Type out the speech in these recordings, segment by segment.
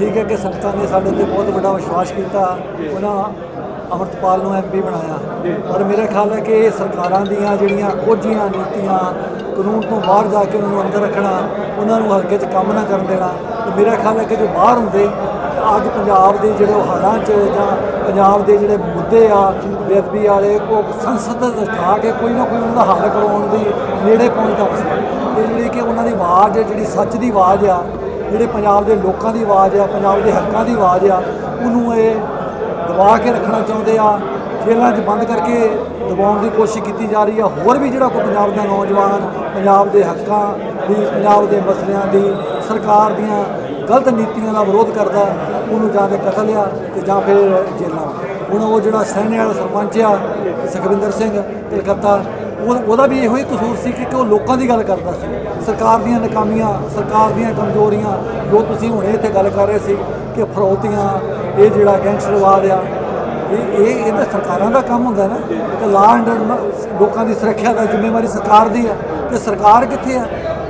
ਠੀਕ ਹੈ ਕਿ ਸੰਗਤਾਂ ਨੇ ਸਾਡੇ ਤੇ ਬਹੁਤ ਵੱਡਾ ਵਿਸ਼ਵਾਸ ਕੀਤਾ। ਉਹਨਾਂ ਅਮਰਤਪਾਲ ਨੂੰ ਐਮਪੀ ਬਣਾਇਆ। ਪਰ ਮੇਰਾ ਖਿਆਲ ਹੈ ਕਿ ਇਹ ਸਰਕਾਰਾਂ ਦੀਆਂ ਜਿਹੜੀਆਂ ਕੋਝੀਆਂ ਨੀਤੀਆਂ, ਕਾਨੂੰਨ ਤੋਂ ਬਾਹਰ ਜਾ ਕੇ ਉਹਨਾਂ ਨੂੰ ਅੰਦਰ ਰੱਖਣਾ, ਉਹਨਾਂ ਨੂੰ ਹਲਕੇ 'ਚ ਕੰਮ ਨਾ ਕਰਨ ਦੇਣਾ, ਤੇ ਮੇਰਾ ਖਿਆਲ ਹੈ ਕਿ ਜੋ ਬਾਹਰ ਹੁੰਦੇ, ਅੱਜ ਪੰਜਾਬ ਦੇ ਜਿਹੜੇ ਉਹ ਹਾਲਾਂ 'ਚ ਜਾਂ ਪੰਜਾਬ ਦੇ ਜਿਹੜੇ ਮੁੱਦੇ ਆ ਬੇਅਦਬੀ ਵਾਲੇ, ਉਹ ਸੰਸਦ ਦੇ ਜਾ ਕੇ ਕੋਈ ਨਾ ਕੋਈ ਉਹਨਾਂ ਦਾ ਹੱਲ ਕਰਵਾਉਣ ਦੀ ਨੇੜੇ ਪਹੁੰਚਦਾ ਸੀ ਤੇ ਜਿਹੜੀ ਕਿ ਉਹਨਾਂ ਦੀ ਆਵਾਜ਼ ਜਿਹੜੀ ਸੱਚ ਦੀ ਆਵਾਜ਼ ਆ ਜਿਹੜੇ ਪੰਜਾਬ ਦੇ ਲੋਕਾਂ ਦੀ ਆਵਾਜ਼ ਆ, ਪੰਜਾਬ ਦੇ ਹੱਕਾਂ ਦੀ ਆਵਾਜ਼ ਆ, ਉਹਨੂੰ ਇਹ ਦਬਾ ਕੇ ਰੱਖਣਾ ਚਾਹੁੰਦੇ ਆ, ਜੇਲ੍ਹਾਂ 'ਚ ਬੰਦ ਕਰਕੇ ਦਬਾਉਣ ਦੀ ਕੋਸ਼ਿਸ਼ ਕੀਤੀ ਜਾ ਰਹੀ ਆ। ਹੋਰ ਵੀ ਜਿਹੜਾ ਕੋਈ ਪੰਜਾਬ ਦਾ ਨੌਜਵਾਨ, ਪੰਜਾਬ ਦੇ ਹੱਕਾਂ ਦੀ, ਪੰਜਾਬ ਦੇ ਮਸਲਿਆਂ ਦੀ, ਸਰਕਾਰ ਦੀਆਂ ਗਲਤ ਨੀਤੀਆਂ ਦਾ ਵਿਰੋਧ ਕਰਦਾ, ਉਹਨੂੰ ਜਾਂ ਤੇ ਕਤਲ ਆ ਤੇ ਜਾਂ ਫਿਰ ਜੇਲ੍ਹਾਂ। ਹੁਣ ਉਹ ਜਿਹੜਾ ਸੈਨੇ ਵਾਲਾ ਸਰਪੰਚ ਆ, ਸੁਖਵਿੰਦਰ ਸਿੰਘ, ਕਲਕੱਤਾ ਉਹ ਉਹਦਾ ਵੀ ਇਹੋ ਹੀ ਕਸੂਰ ਸੀ ਕਿ ਕਿ ਉਹ ਲੋਕਾਂ ਦੀ ਗੱਲ ਕਰਦਾ ਸੀ। ਸਰਕਾਰ ਦੀਆਂ ਨਾਕਾਮੀਆਂ, ਸਰਕਾਰ ਦੀਆਂ ਕਮਜ਼ੋਰੀਆਂ, ਜੋ ਤੁਸੀਂ ਹੁਣੇ ਇੱਥੇ ਗੱਲ ਕਰ ਰਹੇ ਸੀ ਕਿ ਫਰੋਤੀਆਂ, ਇਹ ਜਿਹੜਾ ਗੈਂਗਸਟਰਵਾਦ ਆ, ਇਹ ਇਹ ਇਹ ਤਾਂ ਸਰਕਾਰਾਂ ਦਾ ਕੰਮ ਹੁੰਦਾ ਨਾ। ਕਿ ਲਾਅ ਐਂਡ ਲੋਕਾਂ ਦੀ ਸੁਰੱਖਿਆ ਦਾ ਜ਼ਿੰਮੇਵਾਰੀ ਸਰਕਾਰ ਦੀ ਆ। ਤੇ ਸਰਕਾਰ ਕਿੱਥੇ ਆ?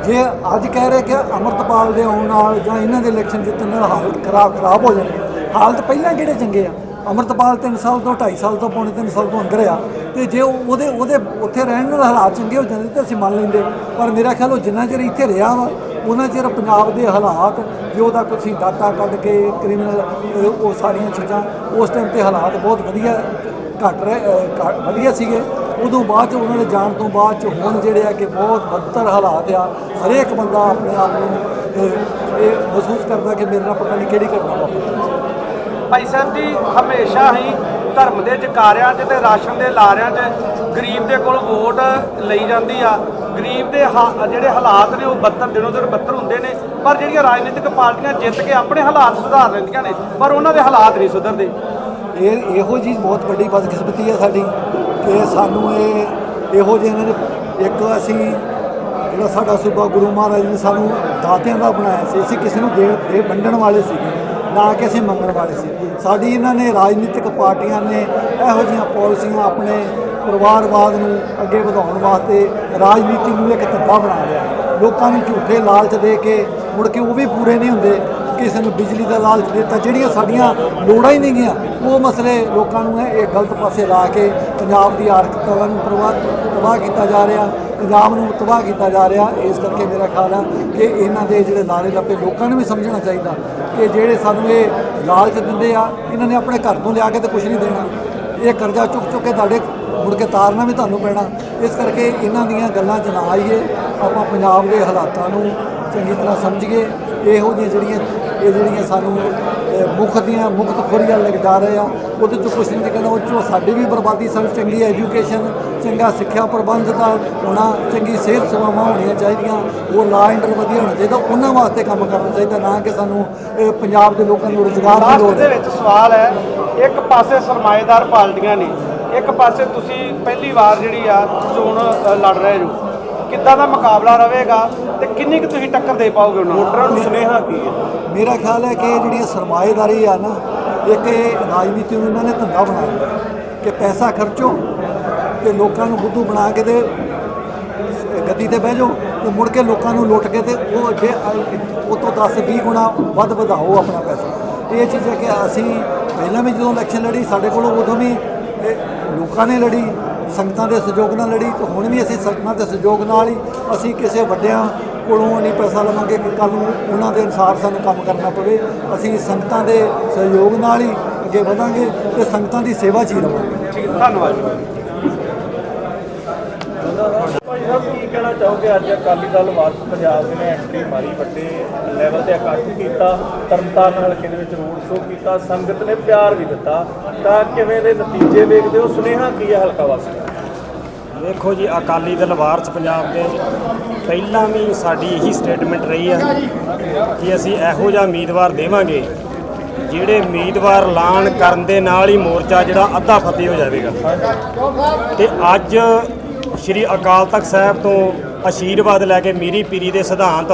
ਜੇ ਅੱਜ ਕਹਿ ਰਹੇ ਕਿ ਅਮਰਤਪਾਲ ਦੇ ਆਉਣ ਨਾਲ ਜਾਂ ਇਹਨਾਂ ਦੇ ਇਲੈਕਸ਼ਨ ਜਿੱਤਣ ਨਾਲ ਹਾਲਤ ਖਰਾਬ ਖਰਾਬ ਹੋ ਜਾਣੀ ਹਾਲਤ ਪਹਿਲਾਂ ਕਿਹੜੇ ਚੰਗੇ ਆ? ਅਮਰਤਪਾਲ 3 ਸਾਲ ਤੋਂ 2.5 ਸਾਲ ਤੋਂ, ਪੌਣੇ 3 ਸਾਲ ਤੋਂ ਅੰਦਰ ਆ। ਤੇ ਜੇ ਉਹਦੇ ਉਹਦੇ ਉੱਥੇ ਰਹਿਣ ਨਾਲ ਹਾਲਾਤ ਚੰਗੇ ਹੋ ਜਾਂਦੇ ਤਾਂ ਅਸੀਂ ਮੰਨ ਲੈਂਦੇ। ਪਰ ਮੇਰਾ ਖਿਆਲ ਉਹ ਜਿੰਨਾ ਚਿਰ ਇੱਥੇ ਰਿਹਾ ਵਾ, ਉਹਨਾਂ ਚਿਰ ਪੰਜਾਬ ਦੇ ਹਾਲਾਤ, ਜੇ ਉਹਦਾ ਤੁਸੀਂ ਡਾਟਾ ਕੱਢ ਕੇ ਕ੍ਰਿਮੀਨਲ ਉਹ ਸਾਰੀਆਂ ਚੀਜ਼ਾਂ, ਉਸ ਟਾਈਮ ਤੇ ਹਾਲਾਤ ਬਹੁਤ ਵਧੀਆ ਘਟ ਰਹੇ ਘੱਟ- ਵਧੀਆ ਸੀਗੇ। ਉਦੋਂ ਬਾਅਦ ਚ ਉਹਨਾਂ ਦੇ ਜਾਣ ਤੋਂ ਬਾਅਦ ਚ ਹੁਣ ਜਿਹੜੇ ਆ ਕਿ ਬਹੁਤ ਬੱਤਰ ਹਾਲਾਤ ਆ। ਹਰੇਕ ਬੰਦਾ ਆਪਣੇ ਆਪ ਨੂੰ ਇਹ ਮਹਿਸੂਸ ਕਰਦਾ ਕਿ ਮੇਰੇ ਨਾਲ ਪਤਾ ਨਹੀਂ ਕਿਹੜੀ ਘਟਨਾ ਵਾਪਰੀ। ਭਾਈ ਸਾਹਿਬ ਜੀ, ਹਮੇਸ਼ਾ ਹੀ ਧਰਮ ਦੇ ਜਕਾਰਿਆਂ 'ਚ ਤੇ ਰਾਸ਼ਨ ਦੇ ਲਾਰਿਆਂ 'ਚ ਗਰੀਬ ਦੇ ਕੋਲ ਵੋਟ ਲਈ ਜਾਂਦੀ ਆ। ਗਰੀਬ ਦੇ ਹਾ- ਜਿਹੜੇ ਹਾਲਾਤ ਨੇ ਉਹ ਬੱਤਰ, ਦਿਨੋਂ ਦਿਨ ਬੱਤਰ ਹੁੰਦੇ ਨੇ, ਪਰ ਜਿਹੜੀਆਂ ਰਾਜਨੀਤਿਕ ਪਾਰਟੀਆਂ ਜਿੱਤ ਕੇ ਆਪਣੇ ਹਾਲਾਤ ਸੁਧਾਰ ਲੈਂਦੀਆਂ ਨੇ, ਪਰ ਉਹਨਾਂ ਦੇ ਹਾਲਾਤ ਨਹੀਂ ਸੁਧਰਦੇ। ਇਹ, ਇਹੋ ਚੀਜ਼ ਬਹੁਤ ਵੱਡੀ ਬਦਕਿਸਮਤੀ ਹੈ ਸਾਡੀ ਕਿ ਸਾਨੂੰ ਇਹ, ਇਹੋ ਜਿਹੇ ਇਹਨਾਂ ਨੇ, ਇੱਕ ਅਸੀਂ ਜਿਹੜਾ ਸਾਡਾ ਸੂਬਾ ਗੁਰੂ ਮਹਾਰਾਜ ਨੇ ਸਾਨੂੰ ਦਾਤਿਆਂ ਦਾ ਬਣਾਇਆ ਸੀ, ਅਸੀਂ ਕਿਸੇ ਨੂੰ ਦੇ ਵੰਡਣ ਵਾਲੇ ਸੀਗੇ ਨਾ ਕਿ ਅਸੀਂ ਮੰਗਣ ਵਾਲੇ ਸੀ। ਸਾਡੀ ਇਹਨਾਂ ਨੇ ਰਾਜਨੀਤਿਕ ਪਾਰਟੀਆਂ ਨੇ ਇਹੋ ਜਿਹੀਆਂ ਪਾਲਿਸੀਆਂ ਆਪਣੇ ਪਰਿਵਾਰਵਾਦ ਨੂੰ ਅੱਗੇ ਵਧਾਉਣ ਵਾਸਤੇ ਰਾਜਨੀਤੀ ਨੂੰ ਇੱਕ ਧੱਬਾ ਬਣਾ ਲਿਆ। ਲੋਕਾਂ ਨੂੰ ਝੂਠੇ ਲਾਲਚ ਦੇ ਕੇ ਮੁੜ ਕੇ ਉਹ ਵੀ ਪੂਰੇ ਨਹੀਂ ਹੁੰਦੇ ਕਿਸੇ ਨੂੰ ਬਿਜਲੀ ਦਾ ਲਾਲਚ ਦਿੱਤਾ। ਜਿਹੜੀਆਂ ਸਾਡੀਆਂ ਲੋੜਾਂ ਹੀ ਨਹੀਂ ਗੀਆਂ ਉਹ ਮਸਲੇ ਲੋਕਾਂ ਨੂੰ ਇਹ ਇਹ ਗਲਤ ਪਾਸੇ ਲਾ ਕੇ ਪੰਜਾਬ ਦੀ ਆਰਥਿਕਤਾ ਨੂੰ ਪ੍ਰਭਾਵ ਤਬਾਹ ਕੀਤਾ ਜਾ ਰਿਹਾ, ਪੰਜਾਬ ਨੂੰ ਤਬਾਹ ਕੀਤਾ ਜਾ ਰਿਹਾ, ਇਸ ਕਰਕੇ ਮੇਰਾ ਖਿਆਲ ਆ ਕਿ ਇਹਨਾਂ ਦੇ ਜਿਹੜੇ ਲਾਰੇ ਲੱਪੇ ਲੋਕਾਂ ਨੂੰ ਵੀ ਸਮਝਣਾ ਚਾਹੀਦਾ ਕਿ ਜਿਹੜੇ ਸਾਨੂੰ ਇਹ ਲਾਲਚ ਦਿੰਦੇ ਆ, ਇਹਨਾਂ ਨੇ ਆਪਣੇ ਘਰ ਤੋਂ ਲਿਆ ਕੇ ਤੇ ਕੁਝ ਨਹੀਂ ਦੇਣਾ। ਇਹ ਕਰਜ਼ਾ ਚੁੱਕ ਚੁੱਕ ਕੇ ਤੁਹਾਡੇ ਮੁੜ ਕੇ ਤਾਰਨਾ ਵੀ ਤੁਹਾਨੂੰ ਪੈਣਾ। ਇਸ ਕਰਕੇ ਇਹਨਾਂ ਦੀਆਂ ਗੱਲਾਂ 'ਚ ਨਾ ਆਈਏ, ਆਪਾਂ ਪੰਜਾਬ ਦੇ ਹਾਲਾਤਾਂ ਨੂੰ ਚੰਗੀ ਤਰ੍ਹਾਂ ਸਮਝੀਏ। ਇਹੋ ਜਿਹੀਆਂ ਜਿਹੜੀਆਂ ਇਹ ਜਿਹੜੀਆਂ ਸਾਨੂੰ ਮੁੱਖ ਦੀਆਂ ਮੁਕਤ ਖੋਰੀਆਂ ਜਾ ਰਹੇ ਆ। ਉਹਦੇ 'ਚ ਕੁਛ ਨਹੀਂ ਕਹਿੰਦਾ ਉਹ 'ਚੋਂ ਸਾਡੀ ਵੀ ਬਰਬਾਦੀ ਸਾਨੂੰ ਚੰਗੀ ਐਜੂਕੇਸ਼ਨ ਚੰਗਾ ਸਿੱਖਿਆ ਪ੍ਰਬੰਧ ਦਾ ਹੋਣਾ ਚੰਗੀ ਸਿਹਤ ਸੇਵਾਵਾਂ ਹੋਣੀਆਂ ਚਾਹੀਦੀਆਂ। ਉਹ ਲਾ ਐਂਡ ਵਧੀਆ ਹੋਣਾ ਚਾਹੀਦਾ। ਉਹਨਾਂ ਵਾਸਤੇ ਕੰਮ ਕਰਨਾ ਚਾਹੀਦਾ ਨਾ ਕਿ ਸਾਨੂੰ ਪੰਜਾਬ ਦੇ ਲੋਕਾਂ ਨੂੰ ਰੁਜ਼ਗਾਰ ਦੀ ਲੋੜ ਦੇ ਹੈ। ਵਿੱਚ ਸਵਾਲ ਹੈ ਇੱਕ ਪਾਸੇ ਸਰਮਾਏਦਾਰ ਪਾਰਟੀਆਂ ਨੇ ਇੱਕ ਪਾਸੇ ਤੁਸੀਂ ਪਹਿਲੀ ਵਾਰ ਜਿਹੜੀ ਆ ਚੋਣ ਲੜ ਰਹੇ ਜੋ ਕਿੱਦਾਂ ਦਾ ਮੁਕਾਬਲਾ ਰਹੇਗਾ? ਤੇ ਕਿੰਨੀ ਕੁ ਤੁਸੀਂ ਟੱਕਰ ਦੇ ਪਾਓਗੇ ਉਹਨਾਂ ਨੂੰ? ਵੋਟਰਾਂ ਨੂੰ ਸੁਨੇਹਾ ਕੀ ਹੈ? ਮੇਰਾ ਖਿਆਲ ਹੈ ਕਿ ਇਹ ਜਿਹੜੀ ਸਰਮਾਏਦਾਰੀ ਆ ਨਾ ਇੱਕ ਇਹ ਰਾਜਨੀਤੀ ਨੂੰ ਇਹਨਾਂ ਨੇ ਧੰਦਾ ਬਣਾ ਲਿਆ ਕਿ ਪੈਸਾ ਖਰਚੋ ਤੇ ਲੋਕਾਂ ਨੂੰ ਬੁੱਧੂ ਬਣਾ ਕੇ ਤੇ ਗੱਦੀ ਤੇ ਬਹਿ ਜਾਓ ਤੇ ਮੁੜ ਕੇ ਲੋਕਾਂ ਨੂੰ ਲੁੱਟ ਕੇ ਤੇ ਉਹ ਅੱਗੇ ਉਹ ਤੋਂ 10 20 ਗੁਣਾ ਵੱਧ ਵਧਾਓ ਆਪਣਾ ਪੈਸਾ। ਇਹ ਚੀਜ਼ ਹੈ ਕਿ ਅਸੀਂ ਪਹਿਲਾਂ ਵੀ ਜਦੋਂ ਇਲੈਕਸ਼ਨ ਲੜੀ ਸਾਡੇ ਕੋਲ ਉਦੋਂ ਵੀ ਲੋਕਾਂ ਨੇ ਲੜੀ ਸੰਗਤਾਂ ਦੇ ਸਹਿਯੋਗ ਨਾਲ ਲੜੀ ਤੇ ਹੁਣ ਵੀ ਅਸੀਂ ਸੰਗਤਾਂ ਦੇ ਸਹਿਯੋਗ ਨਾਲ ਹੀ ਅਸੀਂ ਕਿਸੇ ਵੱਡਿਆਂ ਕੋਲੋਂ ਨਹੀਂ ਪੈਸਾ ਲਵਾਂਗੇ ਕਿ ਕੱਲ ਨੂੰ ਉਹਨਾਂ ਦੇ ਅਨੁਸਾਰ ਸਾਨੂੰ ਕੰਮ ਕਰਨਾ ਪਵੇ। ਅਸੀਂ ਸੰਗਤਾਂ ਦੇ ਸਹਿਯੋਗ ਨਾਲ ਹੀ ਅੱਗੇ ਵਧਾਂਗੇ ਤੇ ਸੰਗਤਾਂ ਦੀ ਸੇਵਾ 'ਚ ਹੀ ਰਵਾਂਗੇ। ਠੀਕ ਹੈ, ਧੰਨਵਾਦ ਜੀ। ਭਾਈ ਸਾਹਿਬ ਕੀ ਕਹਿਣਾ ਚਾਹੋਗੇ ਅੱਜ ਅਕਾਲੀ ਦਲ ਵਾਪਸ ਪੰਜਾਬ ਦੇ ਨੇ ਐਂਟਰੀ ਮਾਰੀ ਵੱਡੇ ਲੈਵਲ ਤੇ ਇਕੱਠ ਕੀਤਾ ਤਰਨਤਾਰਨ ਹਲਕੇ ਦੇ ਵਿੱਚ ਰੋਡ ਸ਼ੋਅ ਕੀਤਾ ਸੰਗਤ ਨੇ ਪਿਆਰ ਵੀ ਦਿੱਤਾ ਤਾਂ ਕਿਵੇਂ ਦੇ ਨਤੀਜੇ ਵੇਖਦੇ ਹੋ? ਸੁਨੇਹਾ ਕੀ ਹੈ ਹਲਕਾ ਵਾਸਤੇ ਵੇਖੋ ਜੀ, ਅਕਾਲੀ ਦਲ ਵਾਰਸ ਪੰਜਾਬ ਦੇ ਪਹਿਲਾਂ ਵੀ ਸਾਡੀ ਇਹੀ ਸਟੇਟਮੈਂਟ ਰਹੀ ਹੈ ਕਿ ਅਸੀਂ ਇਹੋ ਜਿਹਾ ਉਮੀਦਵਾਰ ਦੇਵਾਂਗੇ, ਜਿਹੜੇ ਉਮੀਦਵਾਰ ਐਲਾਨ ਕਰਨ ਦੇ ਨਾਲ ਹੀ ਮੋਰਚਾ ਜਿਹੜਾ ਅੱਧਾ ਫਤਿਹ ਹੋ ਜਾਵੇਗਾ। ਤੇ ਅੱਜ ਸ੍ਰੀ ਅਕਾਲ ਤਖਤ ਸਾਹਿਬ ਤੋਂ ਆਸ਼ੀਰਵਾਦ ਲੈ ਕੇ ਮੀਰੀ ਪੀਰੀ ਦੇ ਸਿਧਾਂਤ